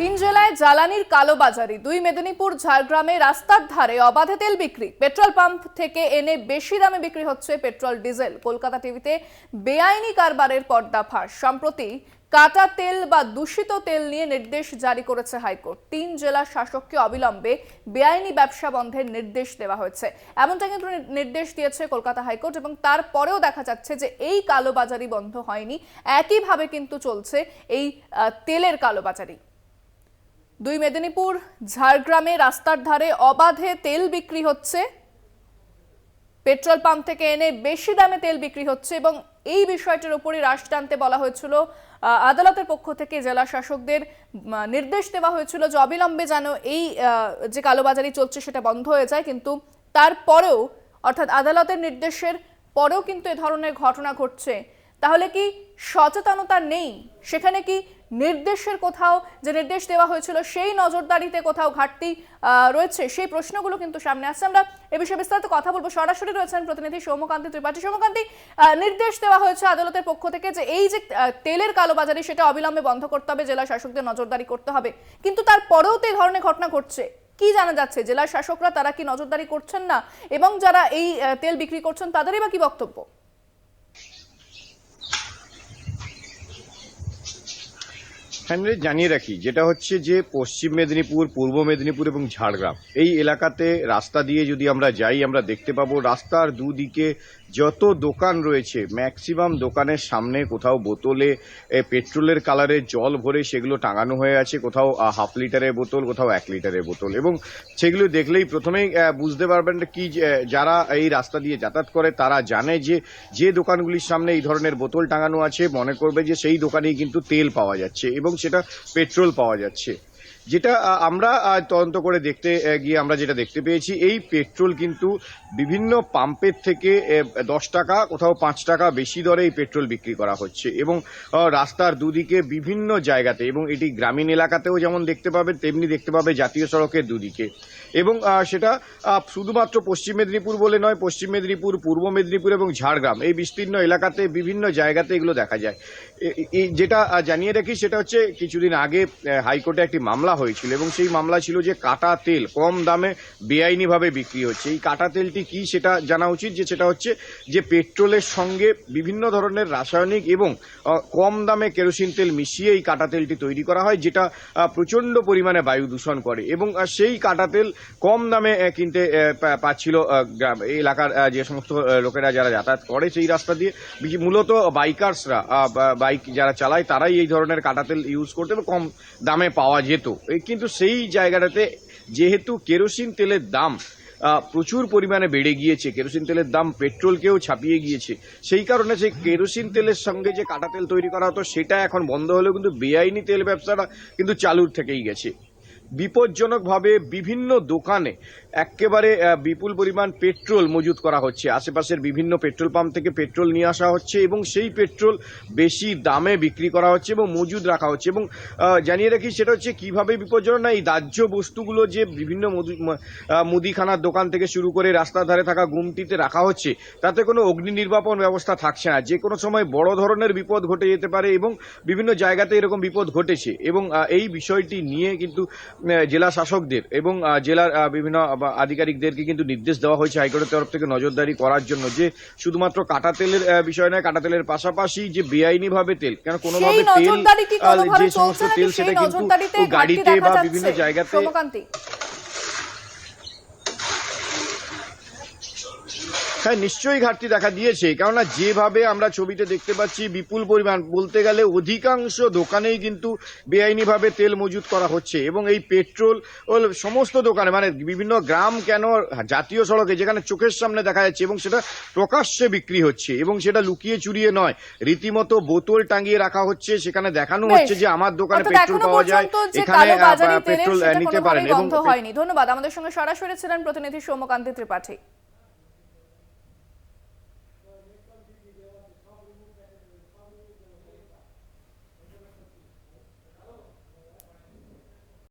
তিন জেলায় জ্বালানির কালোবাজারি, দুই মেদিনীপুর ঝাড়গ্রামে রাস্তার ধারে অবাধে তেল বিক্রি। পেট্রোল পাম্প থেকে এনে বেশি দামে বিক্রি হচ্ছে পেট্রোল, ডিজেল। কলকাতা টিভিতে বেআইনি কারবারের পর্দা ফাঁস। সম্প্রতি কাটা তেল বা দূষিত তেল নিয়ে নির্দেশ জারি করেছে হাইকোর্ট। তিন জেলা শাসককে অবিলম্বে বেআইনি ব্যবসা বন্ধের নির্দেশ দেওয়া হয়েছে। এমনটা কিন্তু নির্দেশ দিয়েছে কলকাতা হাইকোর্ট এবং তারপরেও দেখা যাচ্ছে যে এই কালোবাজারি বন্ধ হয়নি। একইভাবে কিন্তু চলছে এই তেলের কালোবাজারি। দুই মেদিনীপুর, ঝাড়গ্রামে রাস্তার ধারে অবাধে তেল বিক্রি হচ্ছে। পেট্রোল পাম্প থেকে এনে বেশি দামে তেল বিক্রি হচ্ছে এবং এই বিষয়টির উপরই রাশ টানতে বলা হয়েছিল আদালতের পক্ষ থেকে জেলা শাসকদের নির্দেশ দেওয়া হয়েছিল যে অবিলম্বে যেন এই যে কালোবাজারি চলছে সেটা বন্ধ হয়ে যায়, কিন্তু তারপরেও, অর্থাৎ আদালতের নির্দেশের পরেও কিন্তু এ ধরনের ঘটনা ঘটছে। তাহলে কি সচেতনতা নেই? সেখানে কি নির্দেশের কোথাও যে নির্দেশ দেওয়া হয়েছিল সেই নজরদারিতে কোথাও ঘাটতি রয়েছে, সেই প্রশ্নগুলো কিন্তু সামনে আসছে। আমরা এ বিষয়ে বিস্তারিত কথা বলব। সরাসরি রয়েছেন প্রতিনিধি সৌমকান্তি ত্রিপাঠী। সৌমকান্তি নির্দেশ দেওয়া হয়েছে আদালতের পক্ষ থেকে যে এই যে তেলের কালোবাজারি সেটা অবিলম্বে বন্ধ করতে হবে, জেলা শাসকদের নজরদারি করতে হবে। কিন্তু তারপরেও তো এই ধরনের ঘটনা ঘটছে। কি জানা যাচ্ছে? জেলা শাসকরা তারা কি নজরদারি করছেন না? এবং যারা এই তেল বিক্রি করছেন, তাদেরই বা কি বক্তব্য? হ্যান্ডলে জানিয়ে রাখি, যেটা হচ্ছে যে পশ্চিম মেদিনীপুর, পূর্ব মেদিনীপুর এবং ঝাড়গ্রাম। এই এলাকাতে রাস্তা দিয়ে যদি আমরা যাই, আমরা দেখতে পাবো রাস্তার দুদিকে যত দোকান রয়েছে ম্যাক্সিমাম দোকানের সামনে কোথাও বোতলে পেট্রোলের কালারের জল ভরে সেগুলো টাঙানো হয়ে আছে, কোথাও হাফ লিটারের বোতল, কোথাও এক লিটারের বোতল এবং সেগুলো দেখলেই প্রথমেই বুঝতে পারবেন কি যারা এই রাস্তা দিয়ে যাতায়াত করে, তারা জানে যে যে দোকানগুলির সামনে এই ধরনের বোতল টাঙানো আছে, মনে করবে যে সেই দোকানেই কিন্তু তেল পাওয়া যাচ্ছে এবং সেটা পেট্রোল পাওয়া যাচ্ছে। যেটা আমরা তদন্ত করে দেখতে গিয়ে আমরা যেটা দেখতে পেয়েছি, এই পেট্রোল কিন্তু বিভিন্ন পাম্পের থেকে দশ টাকা, কোথাও পাঁচ টাকা বেশি দরে এই পেট্রোল বিক্রি করা হচ্ছে। এবং রাস্তার দুদিকে বিভিন্ন জায়গাতে, এবং এটি গ্রামীণ এলাকাতেও যেমন দেখতে পাবে তেমনি দেখতে পাবে জাতীয় সড়কের দুদিকে। এবং সেটা শুধুমাত্র পশ্চিম মেদিনীপুর বলে নয়, পশ্চিম মেদিনীপুর, পূর্ব মেদিনীপুর এবং ঝাড়গ্রাম, এই বিস্তীর্ণ এলাকাতে বিভিন্ন জায়গাতে এগুলো দেখা যায়। যেটা জানিয়ে রাখি, সেটা হচ্ছে, কিছুদিন আগে হাইকোর্টে একটি মামলা হয়েছিল এবং সেই মামলা ছিল যে কাটা তেল, কম দামে বেআইনিভাবে বিক্রি হচ্ছে। এই কাটা তেলটি কি সেটা জানা উচিত? যে সেটা হচ্ছে যে পেট্রোলের সঙ্গে বিভিন্ন ধরনের রাসায়নিক এবং কম দামে কেরোসিন তেল মিশিয়ে এই কাটা তেলটি তৈরি করা হয়, যেটা প্রচণ্ড পরিমাণে বায়ু দূষণ করে এবং সেই কাটা তেল কম দামে কিনতে পাচ্ছিল এলাকার যে সমস্ত লোকেরা যারা যাতায়াত করে সেই রাস্তা দিয়ে মূলত বাইকার্সরা বাইক যারা চালায় তারাই এই ধরনের কাটা তেল ইউজ করতে কম দামে পাওয়া যেত। কিন্তু সেই জায়গাটাতে যেহেতু কেরোসিন তেলের দাম প্রচুর পরিমাণে বেড়ে গিয়েছে, কেরোসিন তেলের দাম পেট্রোলকেও ছাপিয়ে গিয়েছে, সেই কারণে সেই কেরোসিন তেলের সঙ্গে যে কাটা তেল তৈরি করা হতো, সেটা এখন বন্ধ হলেও কিন্তু বেআইনি তেল ব্যবসাটা কিন্তু চালুর থেকেই গেছে। বিপজ্জনকভাবে বিভিন্ন দোকানে একেবারে বিপুল পরিমাণ পেট্রোল মজুত করা হচ্ছে। আশেপাশের বিভিন্ন পেট্রোল পাম্প থেকে পেট্রোল নিয়ে আসা হচ্ছে এবং সেই পেট্রোল বেশি দামে বিক্রি করা হচ্ছে এবং মজুদ রাখা হচ্ছে এবং জানিয়ে রাখি সেটা হচ্ছে কীভাবে বিপজ্জনক না, এই দাহ্য বস্তুগুলো যে বিভিন্ন মুদিখানার দোকান থেকে শুরু করে রাস্তার ধারে থাকা গুমটিতে রাখা হচ্ছে, তাতে কোনো অগ্নি নির্বাপন ব্যবস্থা থাকছে না। যে কোনো সময় বড় ধরনের বিপদ ঘটে যেতে পারে এবং বিভিন্ন জায়গাতে এরকম বিপদ ঘটেছে এবং এই বিষয়টি নিয়ে কিন্তু জেলা শাসকদের এবং জেলার বিভিন্ন আধিকারিকদেরকে কিন্তু নির্দেশ দেওয়া হয়েছে হাইকোর্টের তরফ থেকে নজরদারি করার জন্য যে শুধুমাত্র কাটা তেলের বিষয় নয় কাটা তেলের পাশাপাশি যে বেআইনি ভাবে তেল কেন কোনোভাবে তেল যে সমস্ত তেল সেটা কিন্তু গাড়িতে বা বিভিন্ন জায়গাতে হ্যাঁ নিশ্চয়ই ঘাটতি দেখা দিয়েছে। কেননা যেভাবে আমরা ছবিতে দেখতে পাচ্ছি বিপুল পরিমাণ বলতে গেলে অধিকাংশ দোকানেই কিন্তু বেআইনিভাবে তেল মজুত করা হচ্ছে। এবং এই পেট্রোল সমস্ত দোকানে মানে বিভিন্ন গ্রাম কেন জাতীয় সড়কে যেখানে চোখের সামনে দেখা যাচ্ছে এবং সেটা প্রকাশ্যে বিক্রি হচ্ছে এবং সেটা লুকিয়ে চুরিয়ে নয়। রীতিমতো বোতল টাঙিয়ে রাখা হচ্ছে সেখানে দেখানো হচ্ছে যে আমার দোকানে পেট্রোল পাওয়া যায় এখানে পেট্রোল নিতে পারেন এবং হয়নি। ধন্যবাদ। আমাদের সঙ্গে সরাসরি ছিলেন প্রতিনিধি সৌমকান্তি ত্রিপাঠী।